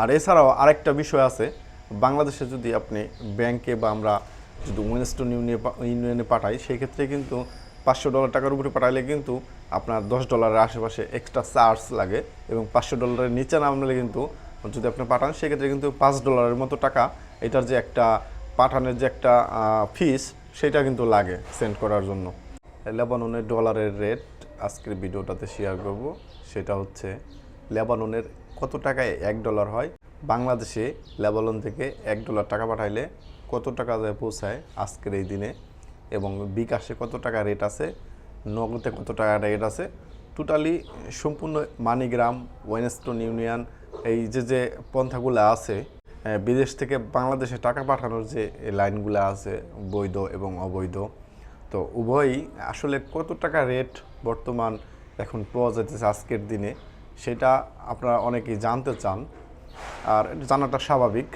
আর এছাড়াও আরেকটা বিষয় আছে, বাংলাদেশে যদি আপনি ব্যাংকে বা আমরা যদি ওয়েস্টার্ন ইউনিয়নে ইউনিয়নে পাঠাই সেই ক্ষেত্রে কিন্তু পাঁচশো ডলার টাকার উপরে পাঠাইলে কিন্তু আপনার দশ ডলারের আশেপাশে এক্সট্রা চার্জ লাগে এবং পাঁচশো ডলারের নিচে নামলে কিন্তু যদি আপনি পাঠান, সেক্ষেত্রে কিন্তু পাঁচ ডলারের মতো টাকা এটার যে একটা পাঠানোর যে একটা ফিস সেটা কিন্তু লাগে সেন্ড করার জন্য। লেবাননের ডলারের রেট আজকের ভিডিওটাতে শেয়ার করব, সেটা হচ্ছে লেবাননের কত টাকায় এক ডলার হয়? বাংলাদেশে লেবানন থেকে এক ডলার টাকা পাঠাইলে কত টাকা যায় পৌঁছায় আজকের এই দিনে? এবং বিকাশে কত টাকা রেট আছে? নগদে কত টাকা রেট আছে? টোটালি সম্পূর্ণ মানিগ্রাম ওয়েনস্টন ইউনিয়ন এই যে যে পন্থাগুলো আছে বিদেশ থেকে বাংলাদেশে টাকা পাঠানোর যে লাইনগুলো আছে, বৈধ এবং অবৈধ, তো উভয়ই আসলে কত টাকা রেট বর্তমান এখন পাওয়া যাইতেছে আজকের দিনে? সেটা আপনারা অনেকেই জানতে চান, আর জানাটা স্বাভাবিক।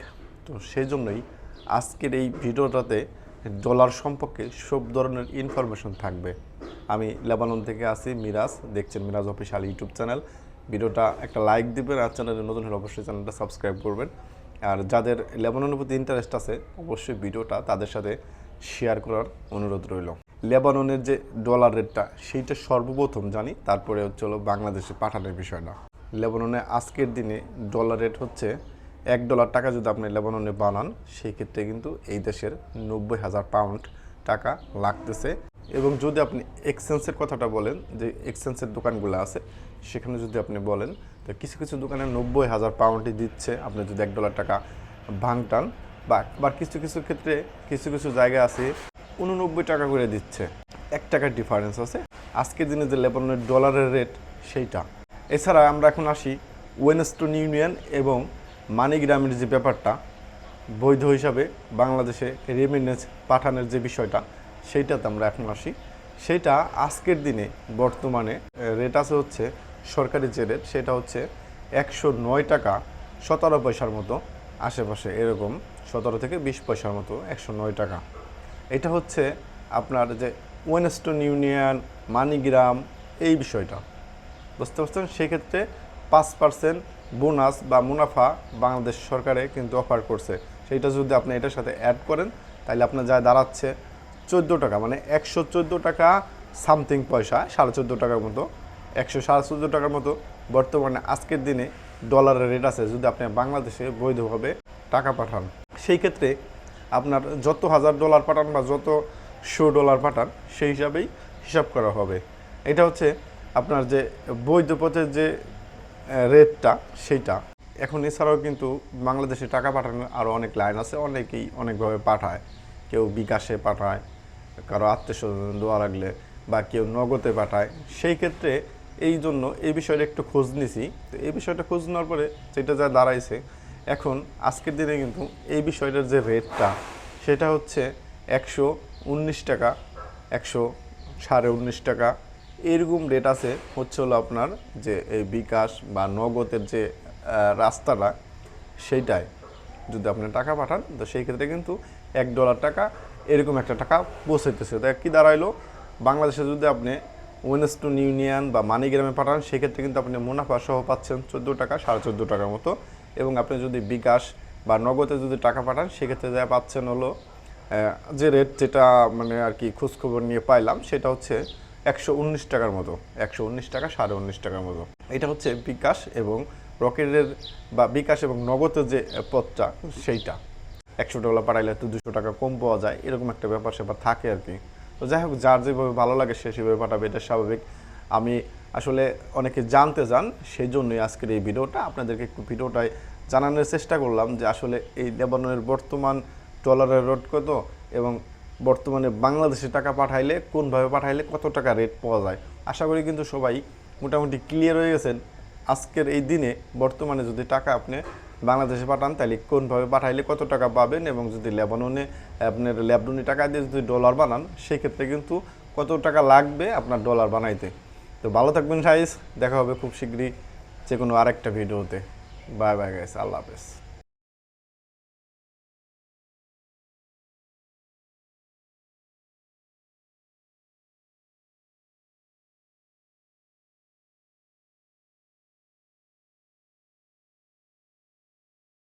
তো সেই জন্যই আজকের এই ভিডিওটাতে ডলার সম্পর্কে সব ধরনের ইনফরমেশন থাকবে। আমি লেবানন থেকে আসি মিরাজ। দেখছেন মিরাজ অফিসিয়াল ইউটিউব চ্যানেল। ভিডিওটা একটা লাইক দিবেন, আর চ্যানেলে নতুন হলে অবশ্যই চ্যানেলটা সাবস্ক্রাইব করবেন। আর যাদের লেবাননের প্রতি ইন্টারেস্ট আছে, অবশ্যই ভিডিওটা তাদের সাথে শেয়ার করার অনুরোধ রইল। লেবাননের যে ডলার রেটটা সেইটা সর্বপ্রথম জানি, তারপরে হচ্ছে হলো বাংলাদেশে পাঠানোর বিষয়টা লেবাননে আজকের দিনে ডলার রেট হচ্ছে এক ডলার টাকা যদি আপনি লেবাননে বানান সেই ক্ষেত্রে কিন্তু এই দেশের নব্বই হাজার পাউন্ড টাকা লাগতেছে। এবং যদি আপনি এক্সচেঞ্জের কথাটা বলেন, যে এক্সচেঞ্জের দোকানগুলো আছে, সেখানে যদি আপনি বলেন, তো কিছু কিছু দোকানে নব্বই হাজার পাউন্ডই দিচ্ছে, আপনি যদি এক ডলার টাকা ভাঙটান বা কিছু কিছু ক্ষেত্রে কিছু কিছু জায়গা আছে উননব্বই টাকা করে দিচ্ছে। এক টাকার ডিফারেন্স আছে। আজকের দিনে যে লেবাননের ডলারের রেট সেইটা। এছাড়া আমরা এখন আসি ওয়েনস্টোন ইউনিয়ন এবং মানিগ্রামের যে ব্যাপারটা, বৈধ হিসাবে বাংলাদেশে রেমিনেন্স পাঠানোর যে বিষয়টা, সেইটাতে আমরা এখন আসি। সেটা আজকের দিনে বর্তমানে রেট আছে হচ্ছে সরকারি যে রেট সেটা হচ্ছে একশো নয় টাকা সতেরো পয়সার মতো। আশেপাশে এরকম সতেরো থেকে বিশ পয়সার মতো একশো নয় টাকা। এটা হচ্ছে আপনার যে ওয়েনস্টোন ইউনিয়ন মানিগ্রাম এই বিষয়টা। বুঝতে পারছেন? সেক্ষেত্রে পাঁচ পার্সেন্ট বোনাস বা মুনাফা বাংলাদেশ সরকারে কিন্তু অফার করছে। সেইটা যদি আপনি এটার সাথে অ্যাড করেন, তাহলে আপনার যা দাঁড়াচ্ছে চোদ্দ টাকা মানে একশো চোদ্দ টাকা সামথিং পয়সা, সাড়ে চোদ্দ টাকার মতো, একশো সাড়ে চোদ্দ টাকার মতো। বর্তমানে আজকের দিনে ডলারের রেট আছে, যদি আপনি বাংলাদেশে বৈধভাবে টাকা পাঠান। সেই ক্ষেত্রে আপনার যত হাজার ডলার পাঠান বা যত শো ডলার পাঠান, সেই হিসাবেই হিসাব করা হবে। এটা হচ্ছে আপনার যে বৈধ পথের যে রেটটা সেইটা। এখন এছাড়াও কিন্তু বাংলাদেশে টাকা পাঠানোর আরও অনেক লাইন আছে, অনেকেই অনেকভাবে পাঠায়। কেউ বিকাশে পাঠায়, কারও আত্মীয় স্বজন দোয়া লাগলে বা কেউ নগদে পাঠায়। সেই ক্ষেত্রে এই জন্য এই বিষয়টা একটু খোঁজ নিছি। তো এই বিষয়টা খোঁজ নেওয়ার পরে যেটা যা দাঁড়াইছে এখন আজকের দিনে কিন্তু এই বিষয়টার যে রেটটা সেটা হচ্ছে একশো উনিশ টাকা, একশো সাড়ে উনিশ টাকা। এরকম রেট আছে, হচ্ছে হলো আপনার যে এই বিকাশ বা নগদের যে রাস্তাটা, সেইটাই। যদি আপনি টাকা পাঠান, তো সেই ক্ষেত্রে কিন্তু এক ডলার টাকা এরকম একটা টাকা পৌঁছাইতেছে। তো কী দাঁড়াইলো? বাংলাদেশে যদি আপনি ওয়েনস্টোন ইউনিয়ন বা মানিগ্রামে পাঠান, সেক্ষেত্রে কিন্তু আপনি মুনাফা সহ পাচ্ছেন চোদ্দ টাকা, সাড়ে চোদ্দ টাকার মতো। এবং আপনি যদি বিকাশ বা নগদে যদি টাকা পাঠান, সেক্ষেত্রে যা পাচ্ছেন হলো যে রেট যেটা মানে আর কি খোঁজখবর নিয়ে পাইলাম, সেটা হচ্ছে একশো উনিশ টাকার মতো, একশো উনিশ টাকা, সাড়ে উনিশ টাকার মতো। এটা হচ্ছে বিকাশ এবং রকেটের বা বিকাশ এবং নগদের যে পথটা, সেইটা। একশো ডলার পাঠাইলে তো দুশো টাকা কম পাওয়া যায়, এরকম একটা ব্যাপার স্যাপার থাকে আর কি। তো যাই হোক, যার যেভাবে ভালো লাগে সে সেভাবে পাঠাবে, এটা স্বাভাবিক। আমি আসলে অনেকে জানতে চান সেই জন্যই আজকের এই ভিডিওটা আপনাদেরকে একটু ভিডিওটায় জানানোর চেষ্টা করলাম যে আসলে এই লেবাননের বর্তমান ডলারের রেট কত এবং বর্তমানে বাংলাদেশে টাকা পাঠাইলে, কোনভাবে পাঠাইলে কত টাকা রেট পাওয়া যায়? আশা করি কিন্তু সবাই মোটামুটি ক্লিয়ার হয়ে গেছেন। আজকের এই দিনে বর্তমানে যদি টাকা আপনি বাংলাদেশে পাঠান, তাহলে কোনভাবে পাঠাইলে কত টাকা পাবেন এবং যদি লেবাননে আপনার লেবননি টাকা দিয়ে যদি ডলার বানান, সেক্ষেত্রে কিন্তু কত টাকা লাগবে আপনার ডলার বানাইতে? তো ভালো থাকবেন সাইজ দেখা হবে খুব শীঘ্রই যে কোনো আরেকটা ভিডিওতে। বাই বাই গাইস আল্লাহ হাফেজ।